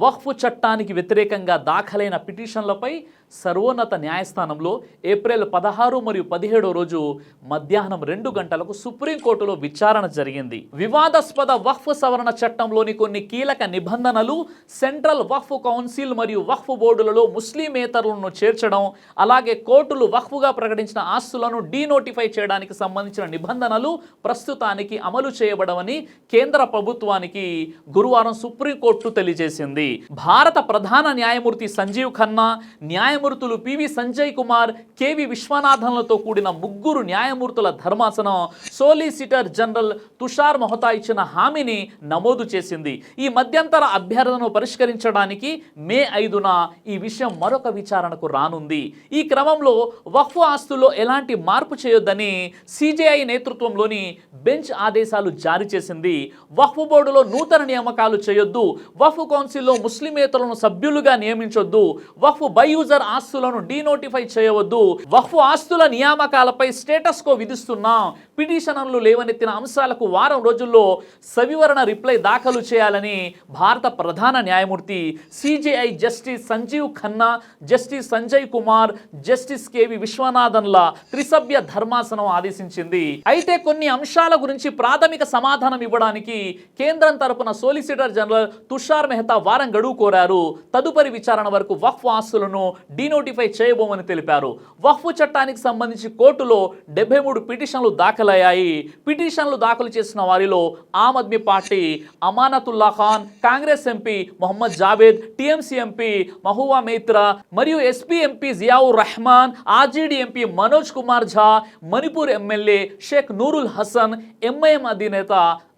వక్ఫ్ చట్టానికి వ్యతిరేకంగా దాఖలైన పిటిషన్లపై సర్వోన్నత న్యాయస్థానంలో ఏప్రిల్ పదహారు మరియు పదిహేడో రోజు మధ్యాహ్నం రెండు గంటలకు సుప్రీంకోర్టులో విచారణ జరిగింది. వివాదాస్పద వక్ఫ్ సవరణ చట్టంలోని కొన్ని కీలక నిబంధనలు సెంట్రల్ వక్ఫ్ కౌన్సిల్ మరియు వక్ఫ్ బోర్డులలో ముస్లిమేతరులను చేర్చడం అలాగే కోర్టులు వక్ఫ్గా ప్రకటించిన ఆస్తులను డీనోటిఫై చేయడానికి సంబంధించిన నిబంధనలు ప్రస్తుతానికి అమలు చేయబడవని కేంద్ర ప్రభుత్వానికి గురువారం సుప్రీంకోర్టు తెలియజేసింది. భారత ప్రధాన న్యాయమూర్తి సంజీవ్ ఖన్నా న్యాయమూర్తులు పివి సంజయ్ కుమార్ కేవి విశ్వనాథన్లతో కూడిన ముగ్గురు న్యాయమూర్తుల ధర్మాసనం సోలిసిటర్ జనరల్ తుషార్ మొహతా ఇచ్చిన హామీని నమోదు చేసింది. ఈ మధ్యంతర అభ్యర్థనను పరిష్కరించడానికి మే ఐదున ఈ విషయం మరొక విచారణకు రానుంది. ఈ క్రమంలో వక్ఫ్ ఆస్తుల్లో ఎలాంటి మార్పు చేయొద్దని సిజేఐ నేతృత్వంలోని బెంచ్ ఆదేశాలు జారీ చేసింది. వక్ఫ్ బోర్డులో నూతన నియామకాలు చేయొద్దు. వక్ఫ్ కౌన్సిల్లో ముస్లిమేతలను సభ్యులుగా నియమించొద్దు. వఫ్ బై యూజర్ ఆస్తులను డీనోటిఫై చేయవద్దు. వఫ్ ఆస్తుల నియామకాలపై స్టేటస్ కో విధిస్తున్నాం పిటిషనర్లు లేవనెత్తిన అంశాలకు వారం రోజుల్లో సవివరణ రిప్లై దాఖలు చేయాలని భారత ప్రధాన న్యాయమూర్తి CJI justice Sanjiv Khanna justice Sanjay Kumar justice KV విశ్వనాథన్ల త్రిసభ్య ధర్మాసనం ఆదేశించింది. అయితే కొన్ని అంశాల గురించి ప్రాథమిక సమాధానం ఇవ్వడానికి కేంద్రం తరపున సోలిసిటర్ జనరల్ తుషార్ మెహతా వారం గడువు కోరారు. తదుపరి విచారణ వరకు వక్ఫ్ ఆస్తులను డీనోటిఫై చేయబోమని తెలిపారు. వక్ఫ్ చట్టానికి సంబంధించి కోర్టులో డెబ్బై మూడు పిటిషన్లు దాఖలయ్యాయి. పిటిషన్లు దాఖలు చేసిన వారిలో Aam Aadmi Party Amanatullah Khan Congress MP Mohammad Javed TMC MP Mahua Moitra మరియు SP MP Ziaur Rahman RJD MP Manoj Kumar Jha Manipur MLA Sheikh Nurul Hasan MIM అధినేత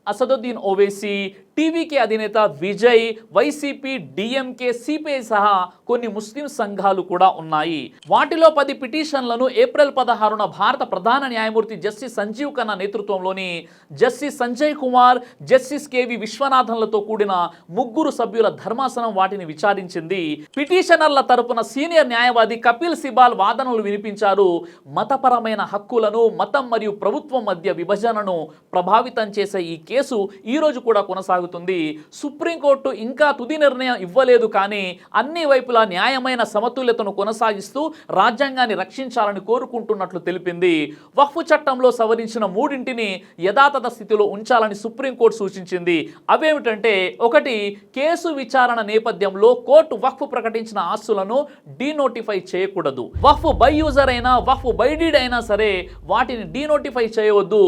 అసదుద్దీన్ ఓవైసీ టీవీకే అధినేత విజయ్ వైసీపీ డిఎంకే సిపిఐ సహా కొన్ని ముస్లిం సంఘాలు కూడా ఉన్నాయి. వాటిలో పది పిటిషన్లను ఏప్రిల్ పదహారున భారత ప్రధాన న్యాయమూర్తి జస్టిస్ సంజీవ్ ఖన్నా నేతృత్వంలోని justice Sanjay Kumar justice KV విశ్వనాథన్లతో కూడిన ముగ్గురు సభ్యుల ధర్మాసనం వాటిని విచారించింది. పిటిషనర్ల తరపున సీనియర్ న్యాయవాది కపిల్ సిబాల్ వాదనలు వినిపించారు. మతపరమైన హక్కులను మతం మరియు ప్రభుత్వం మధ్య విభజనను ప్రభావితం చేసే ఈ కేసు ఈ రోజు కూడా కొనసాగుతుంది. సుప్రీంకోర్టు ఇంకా తుది నిర్ణయం ఇవ్వలేదు కానీ అన్ని వైపులా న్యాయమైన సమతుల్యతను కొనసాగిస్తూ రాజ్యాంగాన్ని రక్షించాలని కోరుకుంటున్నట్లు తెలిపింది. వక్ఫ్ చట్టంలో సవరించిన మూడింటిని యథాతథ స్థితిలో ఉంచాలని సుప్రీంకోర్టు సూచించింది. అవేమిటంటే ఒకటి కేసు విచారణ నేపథ్యంలో కోర్టు వక్ఫ్ ప్రకటించిన ఆస్తులను డీనోటిఫై చేయకూడదు. వక్ఫ్ బై యూజర్ అయినా వక్ఫ్ బైడీడ్ అయినా సరే వాటిని డీనోటిఫై చేయవద్దు.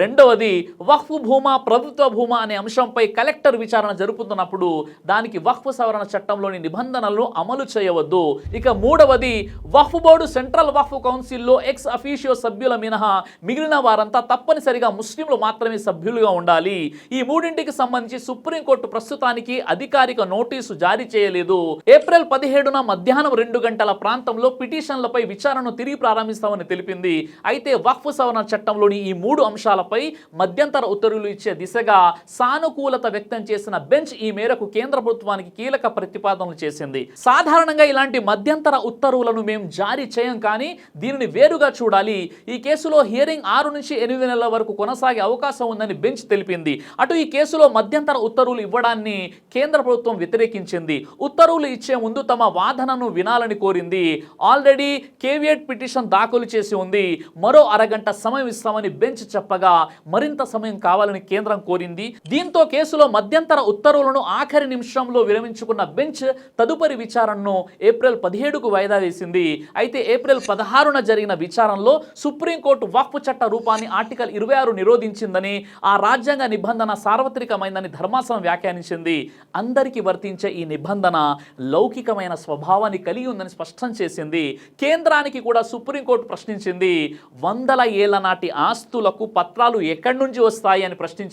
రెండవది వక్ఫ్ భూమా ప్రభుత్వ భూమా అనే అంశంపై కలెక్టర్ విచారణ జరుపుతున్నప్పుడు దానికి వక్ఫ్ సవరణ చట్టంలోని నిబంధనలను అమలు చేయవద్దు. ఇక మూడవది వక్ఫ్ బోర్డు సెంట్రల్ వక్ఫ్ కౌన్సిల్లో ఎక్స్ అఫీషియో సభ్యుల మినహా మిగిలిన వారంతా తప్పనిసరిగా ముస్లింలు మాత్రమే సభ్యులుగా ఉండాలి. ఈ మూడింటికి సంబంధించి సుప్రీంకోర్టు ప్రస్తుతానికి అధికారిక నోటీసు జారీ చేయలేదు. ఏప్రిల్ పదిహేడున మధ్యాహ్నం రెండు గంటల ప్రాంతంలో పిటిషన్లపై విచారణను తిరిగి ప్రారంభిస్తామని తెలిపింది. అయితే వక్ఫ్ సవరణ చట్టంలోని ఈ మూడు అంశాలపై మధ్యంతర ఉత్తర్వులు ఇచ్చే దిశగా సానుకూలత వ్యక్తం చేసిన బెంచ్ ఈ మేరకు కేంద్ర ప్రభుత్వానికి కీలక ప్రతిపాదనలు చేసింది. సాధారణంగా ఇలాంటి మధ్యంతర ఉత్తర్వులను మేము జారీ చేయం కానీ దీనిని వేరుగా చూడాలి. ఈ కేసులో హియరింగ్ ఆరు నుంచి ఎనిమిది నెలల వరకు కొనసాగే అవకాశం ఉందని బెంచ్ తెలిపింది. అటు ఈ కేసులో మధ్యంతర ఉత్తర్వులు ఇవ్వడాన్ని కేంద్ర ప్రభుత్వం వ్యతిరేకించింది. ఉత్తర్వులు ఇచ్చే ముందు తమ వాదనను వినాలని కోరింది. ఆల్రెడీ కేవియట్ పిటిషన్ దాఖలు చేసి ఉంది. మరో అరగంట సమయం ఇస్తామని బెంచ్ చెప్పగా మరింత సమయం కావాలని కేంద్రం కోరింది. దీంతో కేసులో మధ్యంతర ఉత్తర్వులను ఆఖరి నిమిషంలో విరమించుకున్న బెంచ్ తదుపరి విచారణను ఏప్రిల్ పదిహేడుకు వాయిదా వేసింది. అయితే ఏప్రిల్ పదహారున జరిగిన విచారణలో సుప్రీంకోర్టు వక్ఫ్ చట్ట రూపాన్ని ఆర్టికల్ ఇరవై ఆరు నిరోధించిందని ఆ రాజ్యాంగ నిబంధన సార్వత్రికమైందని ధర్మాసనం వ్యాఖ్యానించింది. అందరికీ వర్తించే ఈ నిబంధన లౌకికమైన స్వభావాన్ని కలిగి ఉందని స్పష్టం చేసింది. కేంద్రానికి కూడా సుప్రీంకోర్టు ప్రశ్నించింది. వందల ఏళ్ళ నాటి ఆస్తులకు పత్రాలు ఎక్కడి నుంచి వస్తాయి అని ప్రశ్నించింది.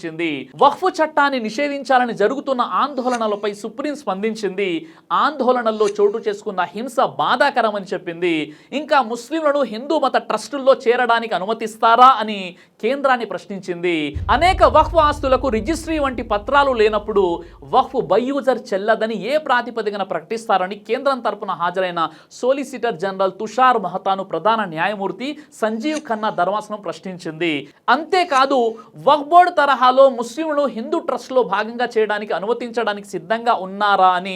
వక్ఫ్ చట్టాన్ని నిషేధించాలని జరుగుతున్న ఆందోళనలపై సుప్రీం స్పందించింది. ఆందోళనల్లో చోటు చేసుకున్న హింస బాధాకరమని చెప్పింది. ఇంకా ముస్లింలను హిందూ మత ట్రస్టుల్లో చేరడానికి అనుమతిస్తారా అని కేంద్రాన్ని ప్రశ్నించింది. అనేక వక్ఫ్ ఆస్తులకు రిజిస్ట్రీ వంటి పత్రాలు లేనప్పుడు వక్ఫ్ బయ్యూజర్ చెల్లదని ఏ ప్రాతిపదికన ప్రకటిస్తారని కేంద్రం తరపున హాజరైన సోలిసిటర్ జనరల్ తుషార్ మహతాను ప్రధాన న్యాయమూర్తి సంజీవ్ ఖన్నా ధర్మాసనం ప్రశ్నించింది. అంతేకాదు వక్ఫ్ బోర్డు తరహాలో ముస్లింలు హిందూ ట్రస్ట్లో భాగంగా చేయడానికి అనుమతించడానికి సిద్ధంగా ఉన్నారా అని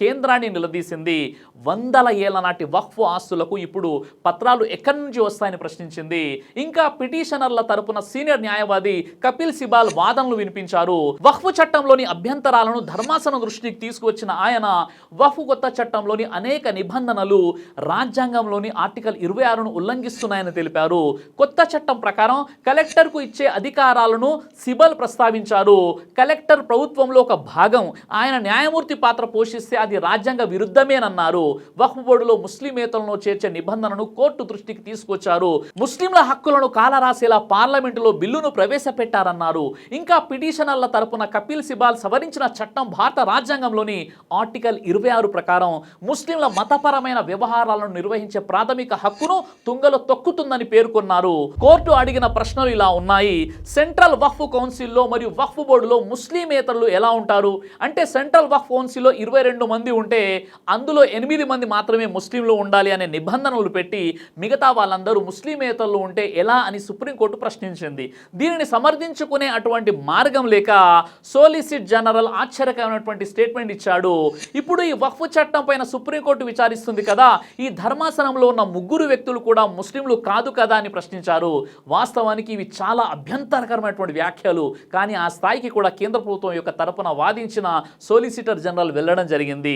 కేంద్రాన్ని నిలదీసింది. వందల ఏళ్ళ నాటి వక్ఫ్ ఆస్తులకు ఇప్పుడు పత్రాలు ఎక్కడి నుంచి వస్తాయని ప్రశ్నించింది. ఇంకా పిటిషనర్ల తరపున సీనియర్ న్యాయవాది కపిల్ సిబాల్ వాదనలు వినిపించారు. వక్ఫ్ చట్టంలోని అభ్యంతరాలను ధర్మాసనం దృష్టికి తీసుకువచ్చిన ఆయన వక్ఫ్ కొత్త చట్టంలోని అనేక నిబంధనలు రాజ్యాంగంలోని ఆర్టికల్ ఇరవై ఆరును ఉల్లంఘిస్తున్నాయని తెలిపారు. కొత్త చట్టం ప్రకారం కలెక్టర్కు ఇచ్చే అధికారాలను సిబల్ ప్రస్తావించారు. కలెక్టర్ ప్రభుత్వంలో ఒక భాగం ఆయన న్యాయమూర్తి పాత్ర పోషిస్తే అది రాజ్యాంగ విరుద్ధమేనన్నారు. వక్ఫ్ బోర్డులో ముస్లిమేతలను చేర్చే నిబంధనను కోర్టు దృష్టికి తీసుకొచ్చారు. ముస్లింల హక్కులను కాలరాసేలా పార్లమెంటులో బిల్లును ప్రవేశపెట్టారన్నారు. ఇంకా పిటిషనర్ల తరపున కపిల్ సిబాల్ సవరించిన చట్టం భారత రాజ్యాంగంలోని ఆర్టికల్ ఇరవై ఆరు ప్రకారం ముస్లింల మతపరమైన వ్యవహారాలను నిర్వహించే ప్రాథమిక హక్కును తుంగలో తొక్కుతుందని పేర్కొన్నారు. కోర్టు అడిగిన ప్రశ్నలు ఇలా ఉన్నాయి. సెంట్రల్ వక్ఫ్ కౌన్సిల్లో మరియు వక్ఫ్ బోర్డులో ముస్లిమేతరులు ఎలా ఉంటారు? అంటే సెంట్రల్ వక్ఫ్ కౌన్సిల్లో ఇరవై రెండు మంది ఉంటే అందులో ఎనిమిది మంది మాత్రమే ముస్లింలు ఉండాలి అనే నిబంధనలు పెట్టి మిగతా వాళ్ళందరూ ముస్లిమేతరులు ఉంటే ఎలా అని సుప్రీంకోర్టు ప్రశ్నించింది. దీనిని సమర్థించుకునే అటువంటి మార్గం లేక సోలిసిట్ జనరల్ ఆశ్చర్యకరమైనటువంటి స్టేట్మెంట్ ఇచ్చాడు. ఇప్పుడు ఈ వక్ఫ్ చట్టం పైన సుప్రీంకోర్టు విచారిస్తుంది కదా ఈ ధర్మాసనంలో ఉన్న ముగ్గురు వ్యక్తులు కూడా ముస్లింలు కాదు కదా అని ప్రశ్నించారు. వాస్తవానికి ఇవి చాలా అభ్యంతరకరమైనటువంటి వ్యాఖ్యలు. కానీ ఆ స్థాయికి కూడా కేంద్ర ప్రభుత్వం యొక్క తరపున వాదించిన సోలిసిటర్ జనరల్ వెళ్ళడం జరిగింది.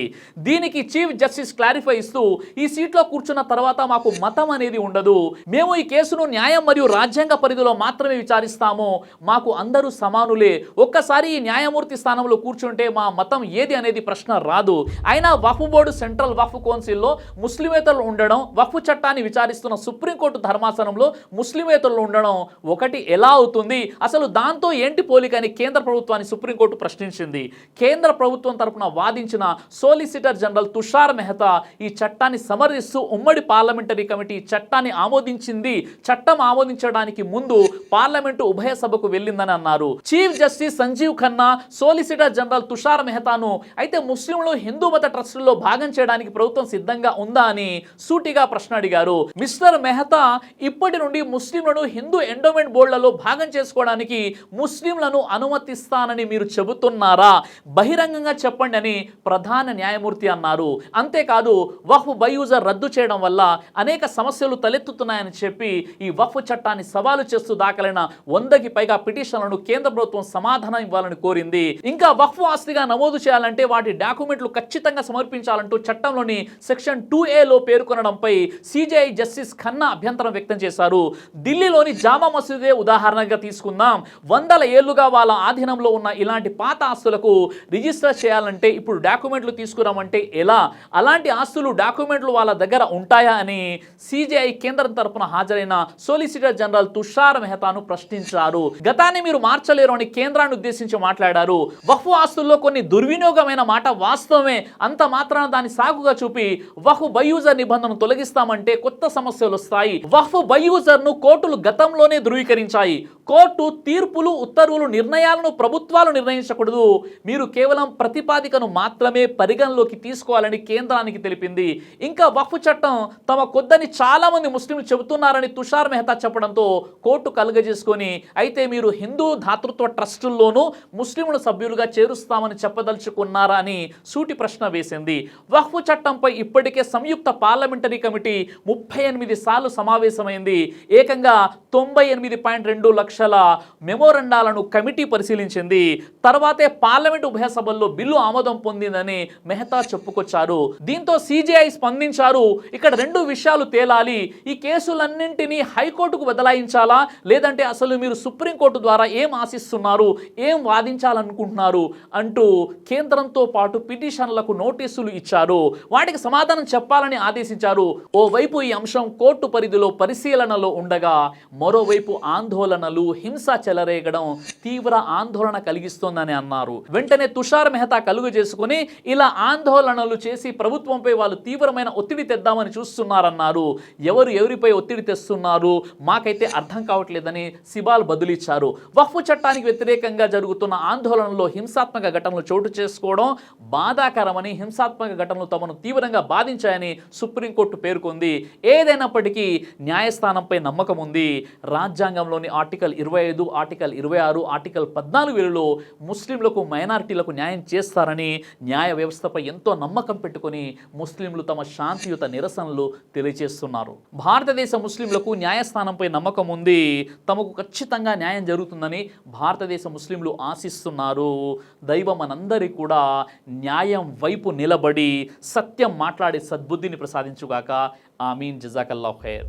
దీనికి చీఫ్ జస్టిస్ క్లారిఫై ఇస్తూ ఈ సీట్లో కూర్చున్న తర్వాత మాకు మతం అనేది ఉండదు. మేము ఈ కేసును న్యాయం మరియు రాజ్యాంగ పరిధిలో మాత్రమే విచారిస్తాము. మాకు అందరూ సమానులే. ఒక్కసారి ఈ న్యాయమూర్తి స్థానంలో కూర్చుంటే మా మతం ఏది అనేది ప్రశ్న రాదు. అయినా వఫ్ బోర్డు సెంట్రల్ వఫ్ కౌన్సిల్లో ముస్లిమేతలు ఉండడం వఫ్ చట్టాన్ని విచారిస్తున్న సుప్రీంకోర్టు ధర్మాసనంలో ముస్లిమేతలు ఉండడం ఒకటి ఎలా అవుతుంది? అసలు దాంతో ఏంటి పోలిక అని కేంద్ర ప్రభుత్వాన్ని సుప్రీంకోర్టు ప్రశ్నించింది. కేంద్ర ప్రభుత్వం తరపున వాదించిన సోలిసిటర్ జనరల్ తుషార్ మెహతా ఈ చట్టాన్ని సమర్థిస్తూ ఉమ్మడి పార్లమెంటరీ కమిటీ చట్టాన్ని ఆమోదించింది. చట్టం ఆమోదించడానికి ముందు పార్లమెంటు ఉభయ సభకు వెళ్ళిందని అన్నారు. Chief justice Sanjiv Khanna solicitor general Tushar మెహతాను అయితే ముస్లింలు హిందూ మత ట్రస్టుల్లో భాగం చేయడానికి ప్రభుత్వం సిద్ధంగా ఉందా అని సూటిగా ప్రశ్న అడిగారు. మిస్టర్ మెహతా ఇప్పటి నుండి ముస్లింలను హిందూ ఎండోమెంట్ బోర్డులలో భాగం చేసుకోవడానికి ముస్లింలను అనుమతిస్తానని మీరు చెబుతున్నారా? బహిరంగంగా చెప్పండి అని ప్రధాన న్యాయమూర్తి అన్నారు. అంతేకాదు వఫ్ బయూజర్ రద్దు చేయడం వల్ల అనేక సమస్యలు తలెత్తుతున్నాయని చెప్పి ఈ వఫ్ చట్టాన్ని సవాలు చేస్తూ దాఖలైన వందకి పైగా పిటిషన్లను కేంద్ర ప్రభుత్వం సమాధానం ఇవ్వాలని కోరింది. ఇంకా వఫ్ ఆస్తిగా నమోదు చేయాలంటే వాటి డాక్యుమెంట్లు ఖచ్చితంగా సమర్పించాలంటూ చట్టంలోని సెక్షన్ టూ ఏలో పేర్కొనడంపై సిజేఐ జస్టిస్ ఖన్నా అభ్యంతరం వ్యక్తం చేశారు. ఢిల్లీలోని జామా మసీదే ఉదాహరణగా తీసుకుందాం. వందల ఏళ్ళుగా వాళ్ళ ఆధీనంలో ఉన్న ఇలాంటి పాత ఆస్తులకు రిజిస్టర్ చేయాలంటే ఇప్పుడు డాక్యుమెంట్లు తీసుకురామంటే ఎలా? అలాంటి ఆస్తులు డాక్యుమెంట్లు వాళ్ళ దగ్గర ఉంటాయా అని సిజేఐ కేంద్రం తరపున హాజరైన సోలిసిటర్ జనరల్ తుషార్ మెహతాను ప్రశ్నించారు. గతాన్ని మీరు మార్చలేరు అని కేంద్రాన్ని ఉద్దేశించి మాట్లాడారు. వఫ్ ఆస్తుల్లో కొన్ని దుర్వినియోగమైన మాట వాస్తవమే. అంత మాత్రాన దాన్ని సాగుగా చూపి వహు బయూజర్ నిబంధనను తొలగిస్తామంటే కొత్త సమస్యలు వస్తాయి. వహు బయూజర్ను కోర్టులు గతంలోనే ధృవీకరించాయి. కోర్టు తీర్పులు ఉత్తర్వులు నిర్ణయాలను ప్రభుత్వాలు నిర్ణయించకూడదు. మీరు కేవలం ప్రతిపాదికను మాత్రమే పరిగణలోకి తీసుకోవాలని కేంద్రానికి తెలిపింది. ఇంకా వక్ఫ్ చట్టం తమ కొద్దని చాలామంది ముస్లింలు చెబుతున్నారని తుషార్ మెహతా చెప్పడంతో కోర్టు కలుగజేసుకొని అయితే మీరు హిందూ ధాతృత్వ ట్రస్టుల్లోనూ ముస్లిముల సభ్యులుగా చేరుస్తామని చెప్పదలుచుకున్నారా అని సూటి ప్రశ్న వేసింది. వక్ఫ్ చట్టంపై ఇప్పటికే సంయుక్త పార్లమెంటరీ కమిటీ ముప్పై ఎనిమిది సార్లు సమావేశమైంది. ఏకంగా తొంభై ఎనిమిది పాయింట్ రెండు లక్షల మెమోరండాలను కమిటీ పరిశీలించింది. తర్వాతే పార్లమెంట్ ఉభయ సభల్లో బిల్లు ఆమోదం పొందిందని మెహతా చెప్పుకొచ్చారు. దీంతో సిజేఐ స్పందించారు ఇక్కడ రెండు విషయాలు తేలాలి. ఈ కేసులన్నింటినీ హైకోర్టుకు బదలాయించాలా? లేదంటే అసలు మీరు సుప్రీంకోర్టు ద్వారా ఏం ఆశిస్తున్నారు? ఏం వాదించాలనుకుంటున్నారు? అంటూ కేంద్రంతో పాటు పిటిషన్లకు నోటీసులు ఇచ్చారు. వాటికి సమాధానం చెప్పాలని ఆదేశించారు. ఓవైపు ఈ అంశం కోర్టు పరిధిలో పరిశీలనలో ఉండగా మరోవైపు ఆందోళనలు హింస చెలరేగడం తీవ్ర ఆందోళన కలిగిస్తోందని అన్నారు. వెంటనే తుషార్ మెహతా కలుగు చేసుకుని ఇలా ఇలా ఆందోళనలు చేసి ప్రభుత్వంపై వాళ్ళు తీవ్రమైన ఒత్తిడి తెద్దామని చూస్తున్నారన్నారు. ఎవరు ఎవరిపై ఒత్తిడి తెస్తున్నారు? మాకైతే అర్థం కావట్లేదని సిబాల్ బదులిచ్చారు. వక్ఫ్ చట్టానికి వ్యతిరేకంగా జరుగుతున్న ఆందోళనలో హింసాత్మక ఘటనలు చోటు చేసుకోవడం బాధాకరమని హింసాత్మక ఘటనలు తమను తీవ్రంగా బాధించాయని సుప్రీంకోర్టు పేర్కొంది. ఏదైనప్పటికీ న్యాయస్థానంపై నమ్మకం ఉంది. రాజ్యాంగంలోని ఆర్టికల్ ఇరవై ఐదు ఆర్టికల్ ఇరవై ఆరు ఆర్టికల్ పద్నాలుగు వేలలో ముస్లింలకు మైనారిటీలకు న్యాయం చేస్తారని న్యాయ వ్యవస్థపై ఎంతో నమ్మకం పెట్టుకొని ముస్లింలు తమ శాంతియుత నిరసనలు తెలియజేస్తున్నారు. భారతదేశ ముస్లింలకు న్యాయస్థానంపై నమ్మకం ఉంది. తమకు ఖచ్చితంగా న్యాయం జరుగుతుందని భారతదేశ ముస్లింలు ఆశిస్తున్నారు. దైవం కూడా న్యాయం వైపు నిలబడి సత్యం మాట్లాడే సద్బుద్ధిని ప్రసాదించుగాక. ఆమీన్. జజాకల్లా ఖైర్.